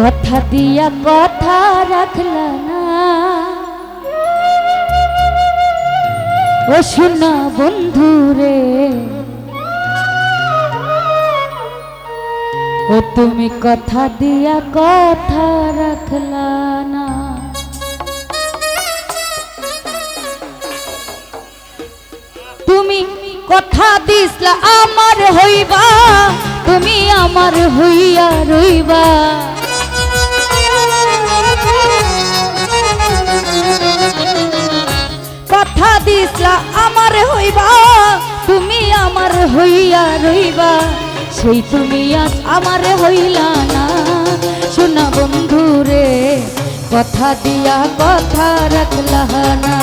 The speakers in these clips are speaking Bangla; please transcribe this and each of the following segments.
কথা দিয়া কথা রাখলা না। ও শোনা বন্ধু রে ও তুমি কথা দিয়া কথা রাখলা না। তুমি কথা দিসলা আমার হইবা, তুমি আমার হইয়া রইবা। কথা দিসলা, আমার হইবা। তুমি আমার হইয়া রইবা, সেই তুমি আজ আমার হইলা না। শোনা বন্ধু রে কথা দিয়া কথা রাখলা না।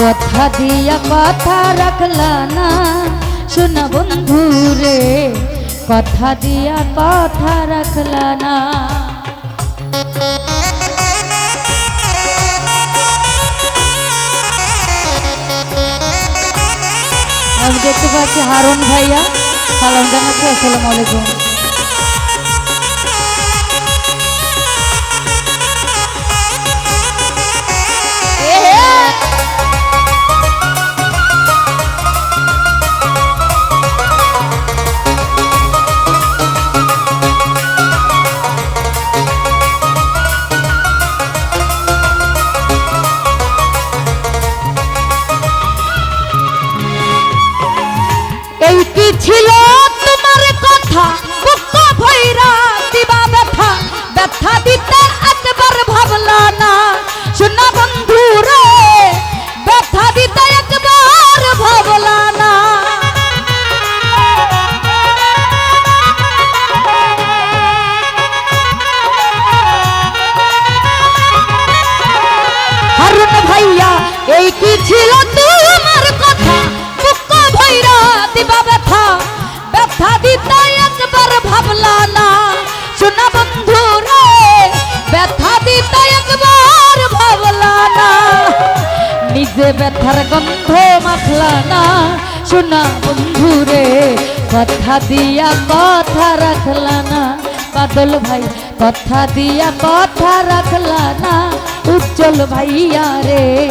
কথা দিয়া কথা রাখলা না। শোনা বন্ধু রে কথা দিয়া কথা রাখলা না। আমি দেখতে পাচ্ছি হারুন ভাইয়া। সালাম জানাচ্ছি আসসালামু আলাইকুম। এই কি ছিল তোমার কথা? বুক ভৈরা দিবা ব্যথা। ব্যথা দিতে একবার ভাবলা না। শোনা বন্ধু রে ব্যথা দিতে একবার ভাবলা না। নিজে ব্যথার গন্ধ মাখলা না। শোনা বন্ধু রে কথা দিয়া কথা রাখলা না। বাদল ভাই, কথা দিয়া কথা রাখলা না। উজ্জ্বল ভাইয়া রে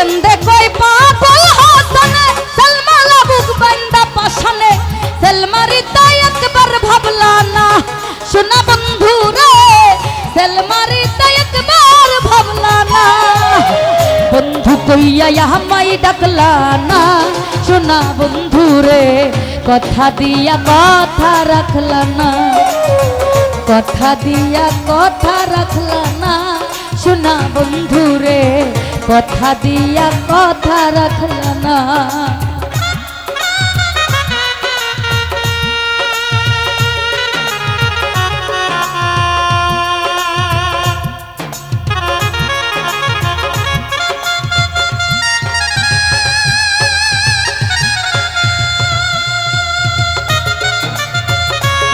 কেন্দে কই পাগল হাসানে? সালমা লাবুক বান্দা পাশানে। সেলমারি তাই একবার ভাবলা না। বন্ধু রে সেলমারি তাই একবার ভাবলা বন্ধু কইয়া আমায় ডাকলা না। শোনা বন্ধু রে, কথা দিয়া কথা রাখলা না। কথা দিয়া কথা রাখলা না। বন্ধু রে কথা দিয়া কথা রাখলা না।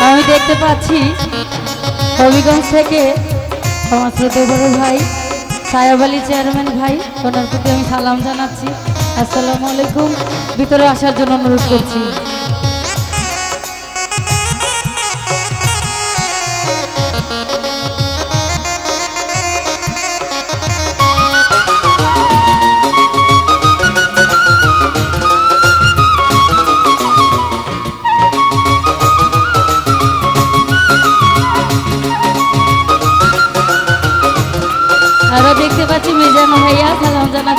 আমি দেখতে পাচ্ছি হবিগঞ্জ থেকে আমার শ্রদ্ধেয় বড় ভাই সায়াব আলী চেয়ারম্যান ভাই, ওনার প্রতি আমি সালাম জানাচ্ছি। আসসালামু আলাইকুম। ভিতরে আসার জন্য অনুরোধ করছি। 哎呀，他让咱。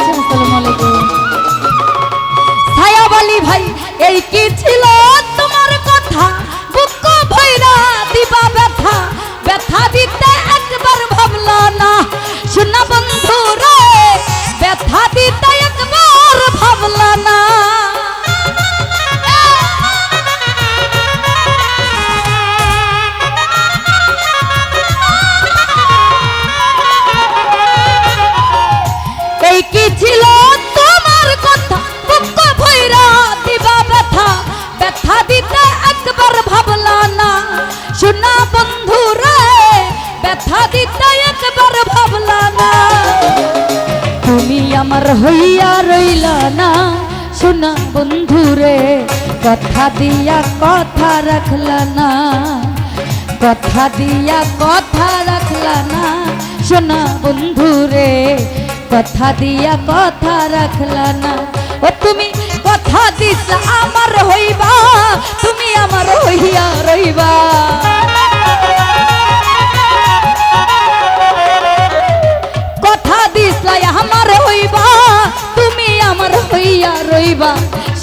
আমার হইয়া রইল না। শোনা বন্ধু রে, কথা দিয়া কথা রাখল না। কথা দিয়া কথা রাখল না। শোনা বন্ধু রে, কথা দিয়া কথা রাখল না। ও তুমি কথা দিস, আমার হইবা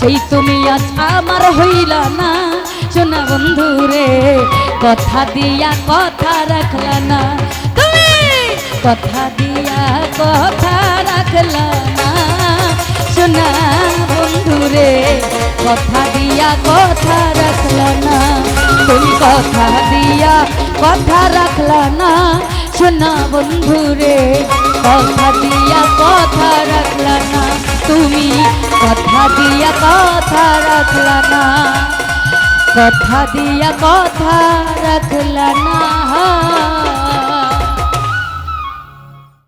সেই তুমি আজ আমার হইলা না। সোনা বন্ধু রে, কথা দিয়া কথা রাখলা না। তুমি কথা দিয়া কথা রাখলা না। শোনা বন্ধু রে, কথা দিয়া কথা রাখলা না। তুমি কথা দিয়া কথা রাখলা না। সোনা বন্ধু রে, কথা দিয়া কথা রাখলা না। তুমি কথা দিয়া কথা রাখলা না। কথা দিয়া কথা রাখলা না।